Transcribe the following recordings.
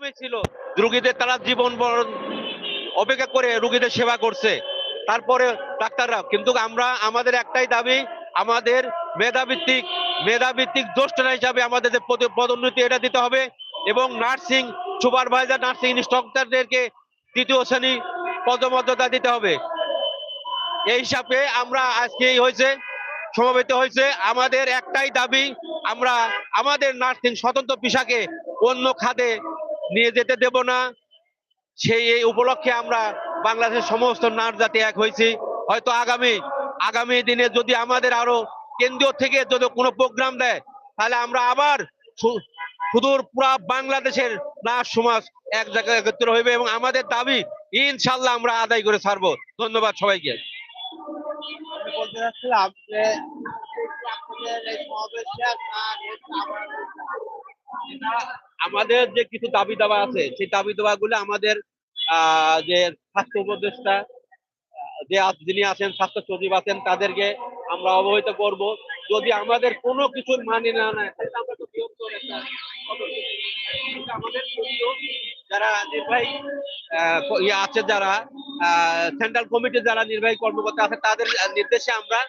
প্রথমে ছিল। রুগীদের তারা জীবন বরণ অপেক্ষা করে রুগীদের সেবা করছে। তারপরে ডাক্তাররা, কিন্তু আমরা, আমাদের একটাই দাবি, আমাদের মেধাভিত্তিক মেধাভিত্তিক জ্যেষ্ঠরা হিসাবে আমাদের পদোন্নতি এটা দিতে হবে এবং নার্সিং, সুপারভাইজার, নার্সিং ইনস্ট্রাক্টরদেরকে তৃতীয় শ্রেণি পদমর্যাদা দিতে হবে। এই হিসাবে আমরা আজকে হয়েছে, সমাবেত হয়েছে। আমাদের একটাই দাবি, আমরা, আমাদের নার্সিং স্বতন্ত্র পেশাকে অন্য খাতে নিয়ে যেতে দেব না। সেই এই উপলক্ষে আমরা বাংলাদেশের সমস্ত নার্স জাতি এক হয়েছি। হয়তো আগামী আগামী দিনে যদি আমাদের আরও কেন্দ্রীয় থেকে যদি কোনো প্রোগ্রাম দেয়, তাহলে আমরা আবার সুদূর পুরা বাংলাদেশের নার্স সমাজ এক জায়গায় একত্র হইবে এবং আমাদের দাবি ইনশাল্লাহ আমরা আদায় করে ছাড়বো। ধন্যবাদ সবাইকে। বলতে চাচ্ছিলাম যে আমাদের যে কিছু দাবি দাবা আছে, সেই দাবি দাবা গুলো আমাদের যে স্বাস্থ্য উপদেষ্টা যে যিনি আছেন, স্বাস্থ্য সচিব আছেন, তাদেরকে আমরা অবহিত করব। যদি আমাদের কোনো কিছু মানে না যারা নির্বাহী ইয়ে আছে যারা সেন্ট্রাল কমিটির যারা নির্বাহী কর্মকর্তা আছে, তাদের নির্দেশে আমরা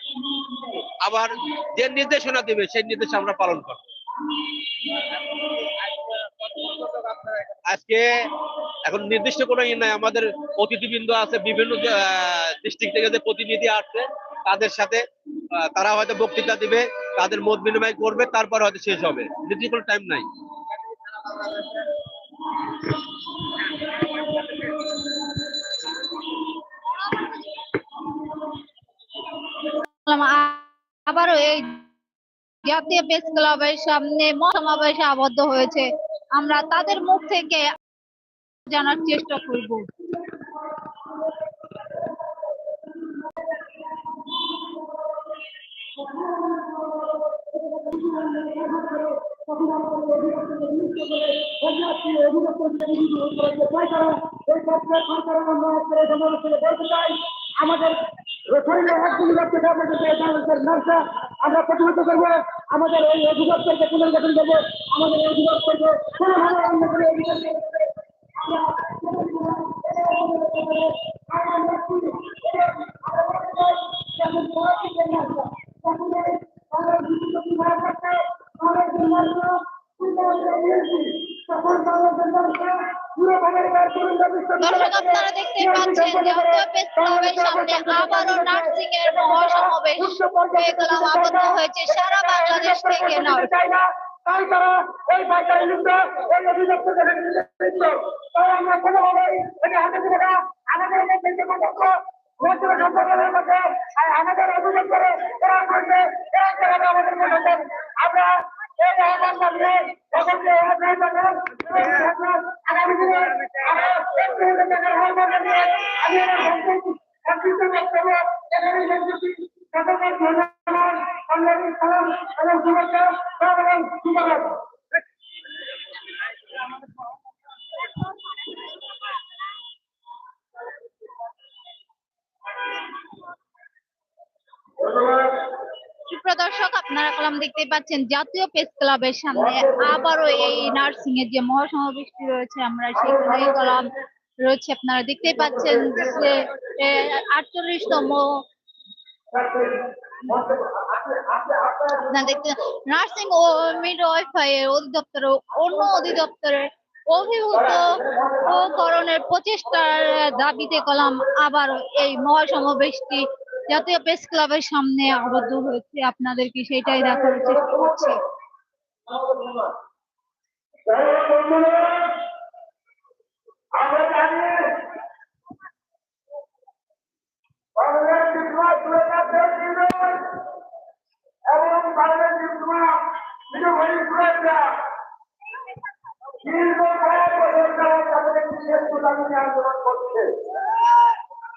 আবার যে নির্দেশনা দিবে, সেই নির্দেশ আমরা পালন করব। আজকে এখন নির্দিষ্ট কোনো ইয়ে নাই, আমাদের অতিথিবৃন্দ আছে, বিভিন্ন ডিস্ট্রিক্ট থেকে যে প্রতিনিধি আসছে, তাদের সাথে তারা হয়তো বক্তৃতা দিবে, তাদের মত বিনিময় করবে, তারপর হয়তো শেষ হবে। নির্দিষ্ট কোনো টাইম নাই। আবারও এই জাতীয় প্রেস ক্লাবের সামনে মহাসমাবেশে আবদ্ধ হয়েছে। আমরা তাদের মুখ থেকে জানার চেষ্টা করব। আমাদের শরীরে নার্সরা আমরা প্রতিহত করব, আমাদের এই অধিদপ্তরকে পুনর্গঠন করব, আমাদের এই অধিদপ্তরকে কোনোভাবে অন্য করে অধিদপ্তর দর্শক আপনারা দেখতে পাচ্ছেন জাতীয় প্রেস ক্লাবের সামনে আবারও নার্সিং এর মহাসমাবেশ আবদ্ধ হয়েছে। সারা বাংলাদেশ থেকে নয়। তাই তারা এই বাজারে লিপ্ত এই অভিযুক্ত লিপ্ত তাই আমরা কোনোভাবেই এটা হাতে দেবো না। আমাদের মধ্যে যে কটাক্ষ নতুন মধ্যে আমাদের অভিযোগ করে এরা করবে আমাদের আমরা এই আহ্বান জানিয়ে সকলকে অনুরোধ করব আগামী দিনে আমরা একটু টাকার আহ্বান জানিয়ে আমি আমার বক্তব্য সংক্ষিপ্ত বক্তব্য এখানে শেষ করছি সকলকে ধন্যবাদ আল্লাহর সালাম এবং শুভেচ্ছা এবং শুভকামনা সুপ্রদর্শক আপনারা কলাম দেখতে পাচ্ছেন, জাতীয় প্রেস ক্লাবের সামনে আবারও এই নার্সিং এর যে মহাসমাবেশটি রয়েছে, আমরা সেখানে কলাম রয়েছে। আপনারা দেখতেই পাচ্ছেন যে আটচল্লিশতম আপনারা দেখতে, নার্সিং ও মিডওয়াইফাই এর অধিদপ্তর, অন্য অধিদপ্তরের অভিভূত করণের প্রচেষ্টার দাবিতে কলাম আবার এই মহাসমাবেশটি জাতীয় প্রেস ক্লাবের সামনে আবদ্ধ হয়েছে আপনাদেরকে সেটাই দেখার চেষ্টা করছি। আন্দোলন করছে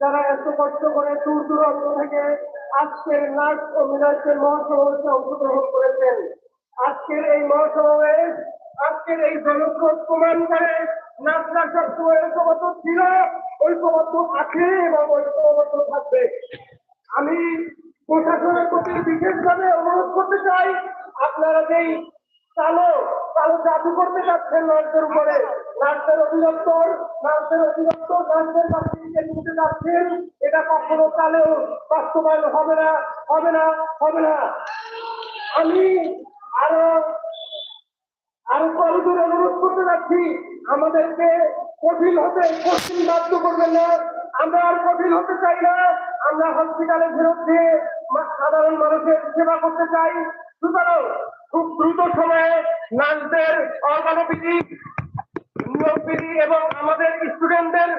যারা এত কষ্ট করে দূর দূরান্ত থেকে আজকের নাচ ও মিনাজের মহাসমাবেশে অংশগ্রহণ করেছেন। আজকের এই মহাসমাবেশ, আজকের এই জনস্রোত প্রমাণ করে নাচটা সবসময় ঐক্যবদ্ধ ছিল, ঐক্যবদ্ধ আছে এবং ঐক্যবদ্ধ থাকবে। আমি প্রশাসনের প্রতি বিশেষভাবে অনুরোধ করতে চাই, আপনারা যেই কালো কালো জাদু করতে যাচ্ছেন নার্সের উপরে, নার্সের অধিদপ্তর নার্সের অধিদপ্তর আমাদেরকে কঠিন হতে, কঠিন বাধ্য করবেন না। আমরা আর কঠিন হতে চাই না। আমরা হসপিটালে ফেরত দিয়ে সাধারণ মানুষের সেবা করতে চাই। সুতরাং খুব দ্রুত সময়ে নার্সদের অর্গানোপিটিক এবং আমাদের স্টুডেন্টদের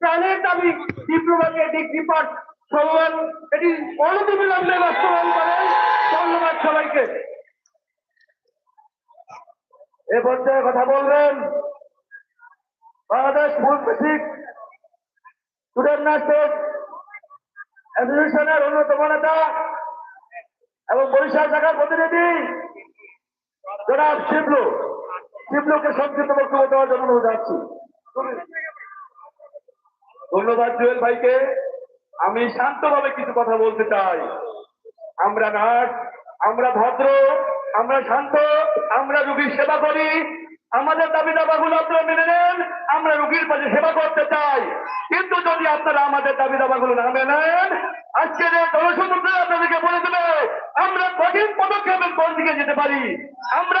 প্রাণের দাবি ডিপ্লোমাকে ডিগ্রি পাঠ, সম্মান, এটি অনতিবিলম্বে বাস্তবায়ন করেন ধন্যবাদ সবাইকে। এ পর্যায়ে কথা বলবেন Bangladesh full basic student nurses অ্যাসোসিয়েশনের অন্যতম নেতা এবং বরিশাল শাখার প্রতিনিধি জনাব শিবলু। শিবলুকে সংক্ষিপ্ত বক্তব্য দেওয়ার জন্য অনুরোধ যাচ্ছি ধন্যবাদ জুয়েল ভাইকে। আমি শান্তভাবে কিছু কথা বলতে চাই। আমরা নার্স, আমরা ভদ্র, আমরা শান্ত, আমরা রুগীর সেবা করি। আমাদের দাবি দাবাগুলো আপনারা মেনে নেন, আমরা রুগীর পাশে সেবা করতে চাই। কিন্তু যদি আপনারা আমাদের দাবি দাবাগুলো না মেনে নেন আজকের এই জনসমুদ্র আপনাদেরকে বলে দেবে, আমরা কঠিন পদক্ষেপের কোন দিকে যেতে পারি? আমরা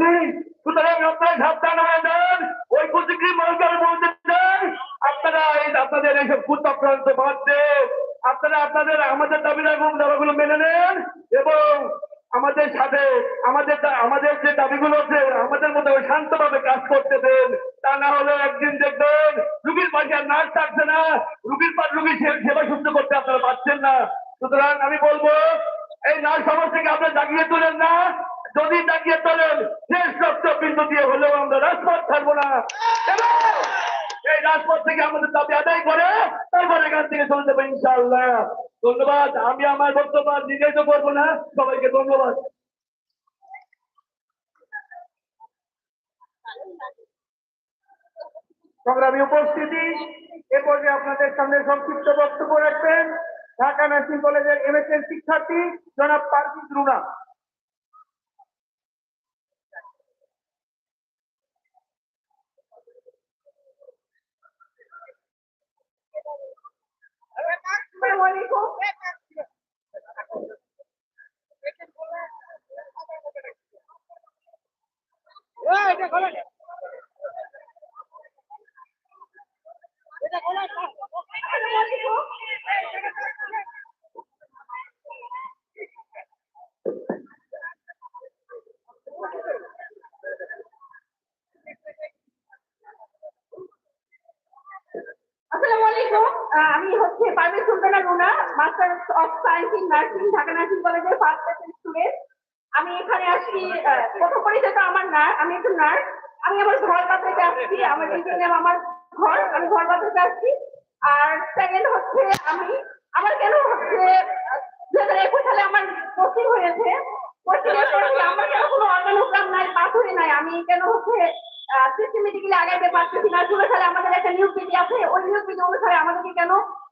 আপনাদের আমাদের দাবি দাবাগুলো মেনে নেন এবং আমাদের সাথে আমাদের দা- আমাদের যে দাবিগুলো আছে আমাদের মধ্যে ওই শান্তভাবে কাজ করতে দেন তা না হলে একদিন দেখবেন রুগীর পাশে আর নার্স থাকছে না রুগীর পাশ রুগীর সে- সেবা সুস্থ করতে আপনারা পাচ্ছেন না সুতরাং আমি বলব এই নার্স সমাজ থেকে আপনারা জাগিয়ে তোলেন না যদি জাগিয়ে তোলেন শেষ রক্ত বিন্দু দিয়ে হলেও আমরা রাজপথ ছাড়বো না এবং এই রাজপথ থেকে আমাদের দাবি আদায় করে তারপর এখান থেকে চলে যাব ইনশাআল্লাহ। ধন্যবাদ। আমি আমার বক্তব্য নিজেই তো করব না। সবাইকে ধন্যবাদ। সংগ্রামী উপস্থিতি, এ পর্যায়ে আপনাদের সামনে সংক্ষিপ্ত বক্তব্য রাখবেন। ঢাকা নার্সিং কলেজের এমএসএল শিক্ষার্থী জনাব পার্কিং রুনা। আসসালামু আলাইকুম আসসালামু আলাইকুম আহ, আমি হচ্ছে Parvez Sultana Runa master of nursing Dhaka nursing কলেজের ফার্স্ট ইয়ার স্টুডেন্ট আমি এখানে আহ, প্রথম পরিচয় তো আমার না আমি একটু নার্স আমি আমার ঘর বাঁচাতে আসছি আমার নিজের আমার ঘর আমি ঘর বাঁচাতে আসছি। আর সেকেন্ড হচ্ছে আমি আমার কেন হচ্ছে দু হাজার একুশ সালে আমার পোস্টিং হয়েছে। পরে আমার কেন কোনো অর্গানোগ্রাম নাই পাথরে নাই? আমি কেন হচ্ছে সিস্টেমেটিক্যালি আগাইতে পারতেছি না? ষোলো সালে আমাদের একটা নিয়োগ বিধি আছে ওই নিয়োগ বিধি অনুসারে আমাদেরকে কেন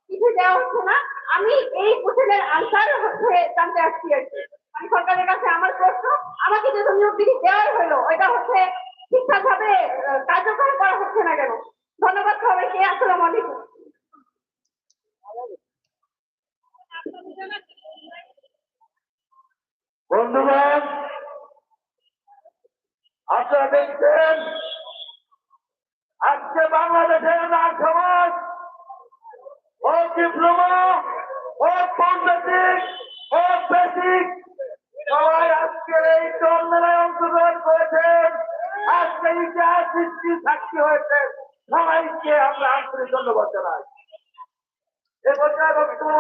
কিছু দেওয়া হচ্ছে না? আমি কোশ্চেনের আনসার জানতে আসছি আর কি। আমি সরকারের কাছে আমার প্রশ্ন, আমাকে যেহেতু নিয়োগ বিধি দেওয়াই হলো, ওইটা হচ্ছে ঠিকঠাক কার্যকর করা হচ্ছে না কেন? ধন্যবাদ সবাইকে, আসসালামু আলাইকুম। বন্ধুগণ, আপনারা দেখছেন, আজকে বাংলাদেশ দেশের সমাজ ও ডিপ্লোমা ও বেসিক সবাই আজকের এই চন্দ্রায় অংশগ্রহণ করেছেন আজকে ইতিহাস সৃষ্টি সাক্ষী হয়েছে। সবাইকে আমরা আন্তরিক ধন্যবাদ জানাই। এ পর্যায়ে বক্তব্য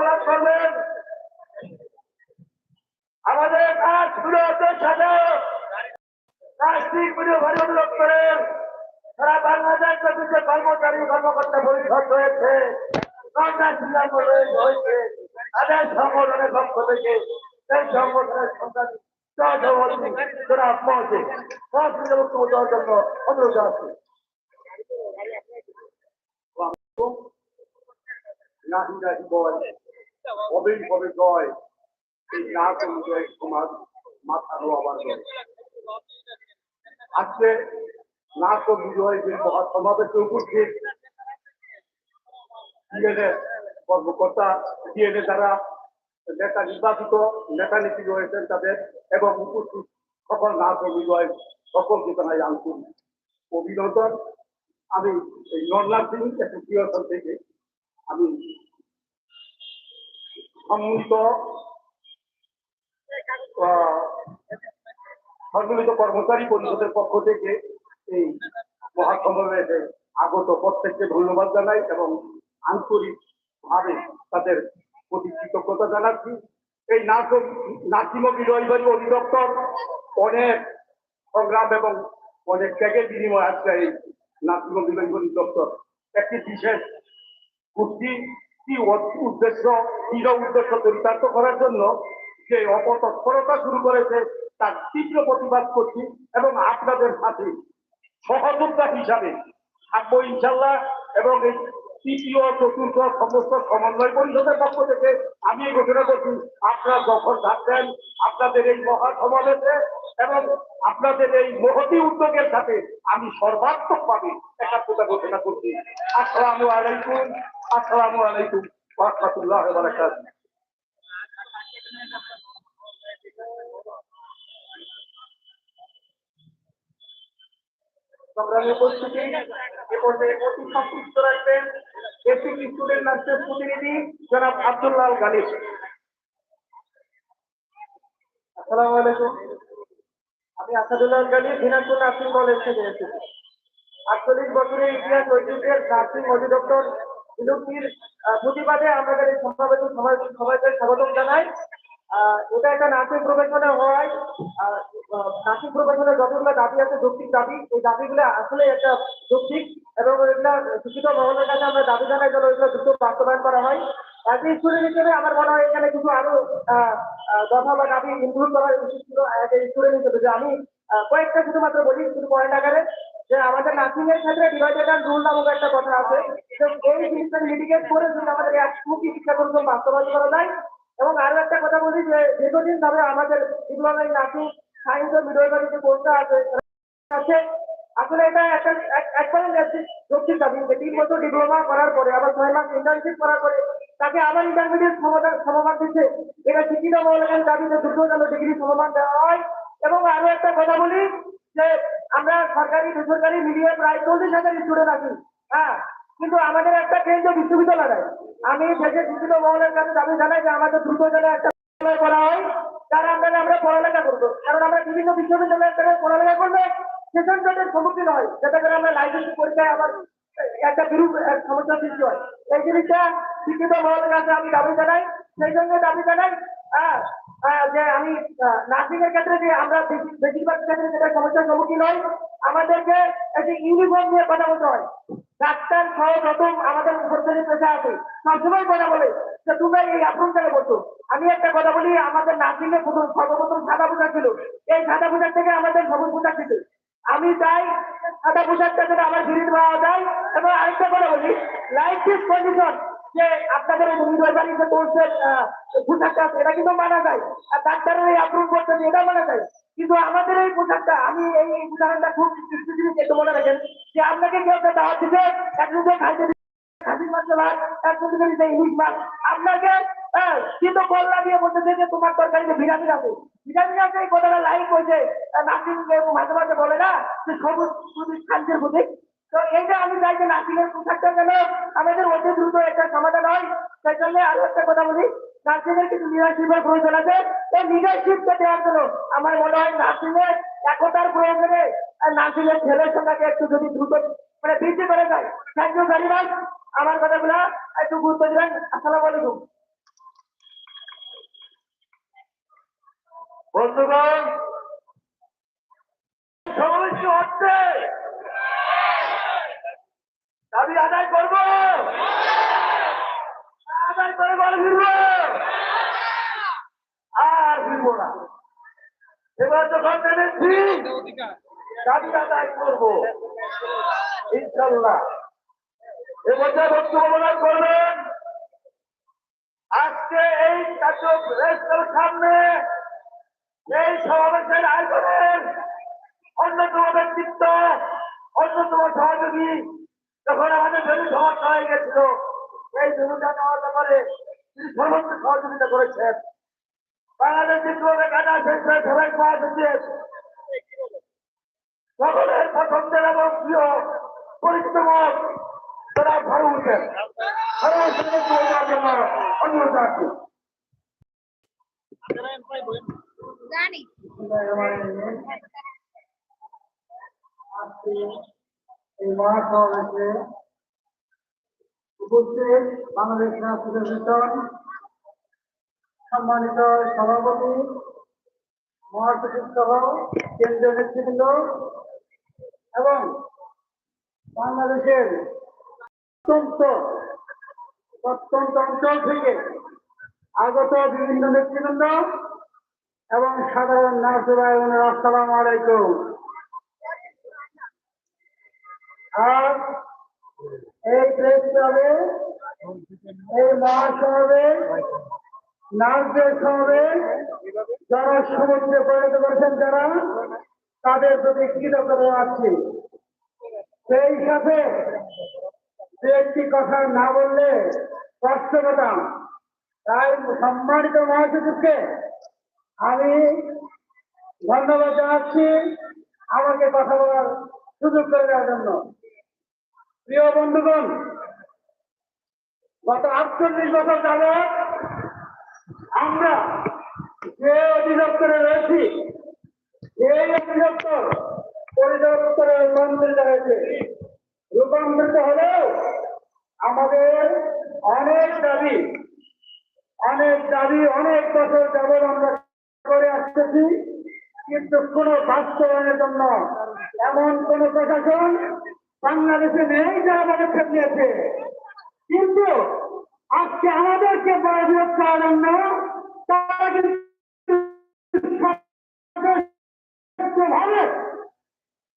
আমাদের কাজ বিরোধের সাথে রাষ্ট্রিক বিরোধ অনুরোধ করেন। সারা বাংলাদেশ কর্মচারী, কর্মকর্তা পরিষদ হয়েছে। তাদের সংগঠনের পক্ষ থেকে সেই সংগঠনের সন্তান যারা পৌঁছে। পৌঁছে বক্তব্য দেওয়ার জন্য অনুরোধ আছে। নাহি নাহি বয় কবে কবে জয়। এই না করলে সমাজ মাথা নোয়াবার নয় আজকে না তো বিজয় যে মহা উপস্থিত। কর্মকর্তা ডিএনএ দ্বারা নেতা নির্বাচিত, নেতা নীতি রয়েছেন তাদের, এবং উপস্থিত সকল না বিজয় সকলকে জানাই আন্তরিক অভিনন্দন। আমি এই নর্নাথ সিং অ্যাসোসিয়েশন থেকে আমি সম্মিলিত সম্মিলিত কর্মচারী পরিষদের পক্ষ থেকে এই মহাসমাবেশে আগত প্রত্যেককে ধন্যবাদ জানাই এবং আন্তরিক ভাবে তাদের প্রতি কৃতজ্ঞতা জানাচ্ছি। এই নাটক নাসিম বিজয়বাড়ি অধিদপ্তর অনেক সংগ্রাম এবং অনেক ত্যাগের বিনিময় আজকে এই বিজয়বাড়ি অধিদপ্তর একটি বিশেষ বুদ্ধি কি উদ্দেশ্য, দৃঢ় উদ্দেশ্য চরিতার্থ করার জন্য যে অপতৎপরতা শুরু করেছে তার তীব্র প্রতিবাদ করছি এবং আপনাদের সাথে সহযোদ্ধা হিসাবে থাকব ইনশাল্লাহ এবং এই তৃতীয় চতুর্থ সমস্ত সমন্বয় পরিষদের পক্ষ থেকে আমি ঘোষণা করছি, আপনারা যখন থাকবেন আপনাদের এই মহা সমাবেশে এবং আপনাদের এই মহতি উদ্যোগের সাথে আমি সর্বাত্মকভাবে একাত্মতা ঘোষণা করছি। আসসালামু আলাইকুম আসসালামু আলাইকুম রহমতুল্লাহ এসেছি। আটচল্লিশ বছরের ইতিহাস, ঐতিহ্যের নার্সিং অধিদপ্তর বিলুপ্তির প্রতিবাদে আমাদের এই সমাবেশ সবাই সবাইকে স্বাগতম জানাই। এটা একটা নার্সিং প্রফেশনে হয় নার্সিং প্রফেশনে যতগুলো দাবি আছে, যৌক্তিক দাবি, এই দাবিগুলো আসলে একটা যৌক্তিক এবং এগুলা শিক্ষিত মহলের কাছে আমরা দাবি জানাই যেন এগুলো দ্রুত বাস্তবায়ন করা হয়। এ স্টুডেন্ট হিসেবে আমার মনে হয় এখানে কিছু আরও দফা বা দাবি ইনক্লুড করা উচিত ছিল স্টুডেন্ট হিসেবে। যে আমি কয়েকটা শুধুমাত্র বলি, শুধু পয়েন্ট আকারে। যে আমাদের নার্সিং এর ক্ষেত্রে ডিভাইডেড অ্যান্ড রুল নামক একটা কথা আছে। তো এই জিনিসটা লিটিগেট করে যদি আমাদের এক মুখী শিক্ষা বাস্তবায়ন করা যায়। এবং আরও একটা কথা বলি যে, দীর্ঘদিন ধরে আমাদের ইন নার্সিং ও মিডওয়াইফারি যে কোর্সটা আছে। আছে। আসলে এটা একটা এক- একবারে দাবি তিন বছর ডিপ্লোমা করার পরে, আবার ছয় মাস ইন্টার্নশিপ করার পরে তাকে আবার ইন্টারমিডিয়েট সমমান সমমান দিচ্ছে। এটা শিক্ষিত মহলের দাবি যে দ্রুত যেন ডিগ্রি সমমান দেওয়া হয়। এবং আরও একটা কথা বলি যে, আমরা সরকারি বেসরকারি মিলিয়ে প্রায় চল্লিশ হাজার স্টুডেন্ট আছি। হ্যাঁ। কিন্তু আমাদের একটা কেন্দ্র বিশ্ববিদ্যালয় আমি দেশের শিক্ষিত মহলের কাছে দাবি জানাই যে আমাদের দ্রুত যেন একটা করা হয়। যার আমরা আমরা পড়ালেখা করব। কারণ আমরা বিভিন্ন বিশ্ববিদ্যালয়ের থেকে পড়ালেখা করলে সেশন জটের সম্মুখীন হয়। যাতে করে আমরা লাইসেন্স পরীক্ষায় আবার একটা বিরূপ এক সমস্যার সৃষ্টি হয়। এই জিনিসটা শিক্ষিত মহলের কাছে আমি দাবি জানাই। সেই সঙ্গে দাবি জানাই আহ, আহ, যে আমি নার্সিং এর ক্ষেত্রে যে আমরা বেশি- বেশিরভাগ ক্ষেত্রে যেটা সমস্যার সম্মুখীন হই আমাদেরকে একটি ইউনিফর্ম নিয়ে কথা বলতে হয়। ডাক্তার সহ প্রথম আমাদের উপস্থিত পেশা আছে। সবসময় কথা বলে যে, তোমরা এই আপন কেন বলছো আমি একটা কথা বলি, আমাদের নার্সিং এর প্রথম সর্বপ্রথম সাদা পোশাক ছিল। এই সাদা পোশাক থেকে আমাদের সবুজ পোশাক দিতে আমি চাই সাদা পোশাকটা যেন আমার ফিরিয়ে পাওয়া যায়। এবং আরেকটা কথা বলি লাইফ ইস কন্ডিশন যে আপনাদের এই ইউনিভার্সারি যে কোর্সের পোশাকটা আছে, এটা কিন্তু মানা যায়। আর ডাক্তারের এই অ্যাপ্রুভ করতে এটা মানা যায়। কিন্তু আমাদের এই পোশাকটা আমি এই উদাহরণটা খুব একটু মনে রাখেন যে আপনাকে কেউ একটা দাওয়াত দিতে একজনকে খাইতে দিয়ে তোমার ভিটামিন ভিটামিন মাঝে মাঝে বলে না তো আমি পোশাকটা আমাদের অতি দ্রুত একটা সমাধান হয়। সেই জন্য আরও একটা কথা বলি নার্সিংয়ের কিছু লিডারশিপের প্রয়োজন আছে এই লিডারশিপটা দেওয়ার জন্য। আমার মনে হয় নার্সিংয়ের একতার প্রয়োজনে নার্সিং এর ছেলের সংখ্যাকে একটু যদি দ্রুত মানে বৃদ্ধি করে যায় থ্যাংক ইউ ভেরি মাচ আমার কথাগুলো একটু গুরুত্ব দিবেন। আসসালামু আলাইকুম। বন্ধুগণ সমস্ত হচ্ছে। দাবি আদায় করব। আদায় করে বল ফিরব। ফিরব না এবার যখন জেনেছি দাবি আদায় করব। ইনশাল্লাহ। এবার যা বক্তব্য করবেন। আজকে এই কার্য সামনে এই সমাবেশের আয়োজনের অন্যতম ব্যক্তিত্ব, অন্যতম সহযোগী যখন আমাদের জমি সমস্যা হয়ে গেছিল, এই জমিটা নেওয়ার ব্যাপারে তিনি সর্বোচ্চ সহযোগিতা করেছেন। বাংলাদেশ বিপ্লবে কাটা শেষ হয়ে সবাই পাওয়া সকলের পছন্দের এবং প্রিয় পরিচিত মত তারা ভালো উঠেন ভালো জন্য অনুরোধ রাখছি। জানি। আজকে এই মহাসমাবেশে উপস্থিত বাংলাদেশ মিশন সম্মানিত সভাপতি, মহাসচিব সহ কেন্দ্রীয় নেতৃবৃন্দ এবং বাংলাদেশের অত্যন্ত প্রত্যন্ত অঞ্চল থেকে আগত বিভিন্ন নেতৃবৃন্দ এবং সাধারণ নাগরিক আসসালামু আলাইকুম। আর এই প্রেস ক্লাবে এই মহাসমাবেশ নার্সদের সমাবেশ যারা সমুদ্রে পরিণত করেছেন, যারা তাদের প্রতি কৃতজ্ঞতা আছি সেই সাথে একটি কথা না বললে কষ্ট পেতাম। তাই সম্মানিত মহাসচিবকে আমি ধন্যবাদ জানাচ্ছি আমাকে কথা বলার সুযোগ করে দেওয়ার জন্য। প্রিয় বন্ধুগণ, গত আটচল্লিশ বছর যাবৎ আমরা যে অধিদপ্তরে রয়েছি এই অধিদপ্তর পরিদপ্তরে রূপান্তরিত হয়েছে রূপান্তরিত হলেও আমাদের অনেক দাবি অনেক দাবি অনেক বছর যাবৎ আমরা করে আসতেছি, কিন্তু কোন বাস্তবায়নের জন্য এমন কোন প্রশাসন বাংলাদেশে নেই যারা পদক্ষেপ নিয়েছে কিন্তু আজকে আমাদেরকে পরাজিত করার জন্য তারা কিন্তু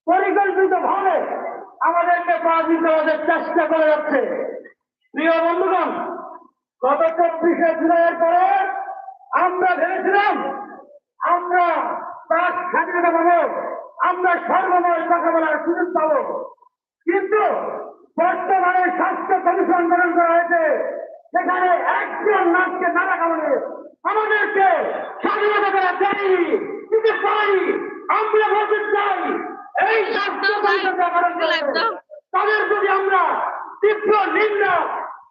পরিকল্পিত ভাবে আমাদেরকে পরাজিত করার চেষ্টা করে যাচ্ছে। প্রিয় বন্ধুগণ, গত চব্বিশে জুলাইয়ের পরে আমরা ভেবেছিলাম আমরা তার স্বাধীনতা পাবো, আমরা সর্বময় কথা বলার সুযোগ পাবো। কিন্তু বর্তমানে স্বাস্থ্য কমিশন গঠন করা হয়েছে। সেখানে একজন নাচকে নানা কারণে আমাদেরকে স্বাধীনতা করা দেয়নি। কিন্তু পাই আমরা বলতে চাই এই তাদের প্রতি আমরা তীব্র নিন্দা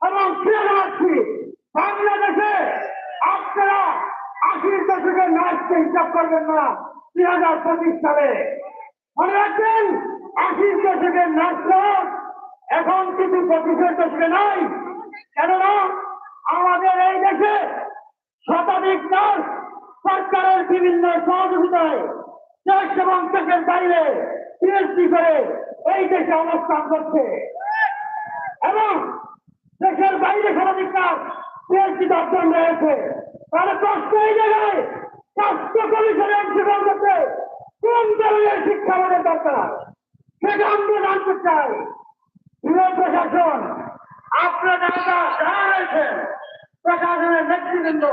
এবং ফিরে জানাচ্ছি বাংলাদেশে আপনারা আশির দশকের নাচকে হিসাব করবেন না দুই হাজার পঁচিশ সালে। মনে রাখবেন আশির দশকের নাচ এখন কিন্তু পঁচিশের দশকে নাই। কেননা আমাদের এই দেশে শতাধিক নার্স সরকারের বিভিন্ন সহযোগিতায় দেশ এবং দেশের বাইরে পিএইচডি করে এই দেশে অবস্থান করছে। এবং দেশের বাইরে শতাধিক নার্স পিএইচডি অর্জন রয়েছে তাহলে প্রশ্ন এই জায়গায় স্বাস্থ্য কমিশনে অংশগ্রহণ করতে কোন ধরনের শিক্ষা আমাদের দরকার? সেটা আমরা জানতে চাই। প্রিয় প্রশাসন আপনারা যারা যারা রয়েছেন প্রশাসনের নেতৃবৃন্দ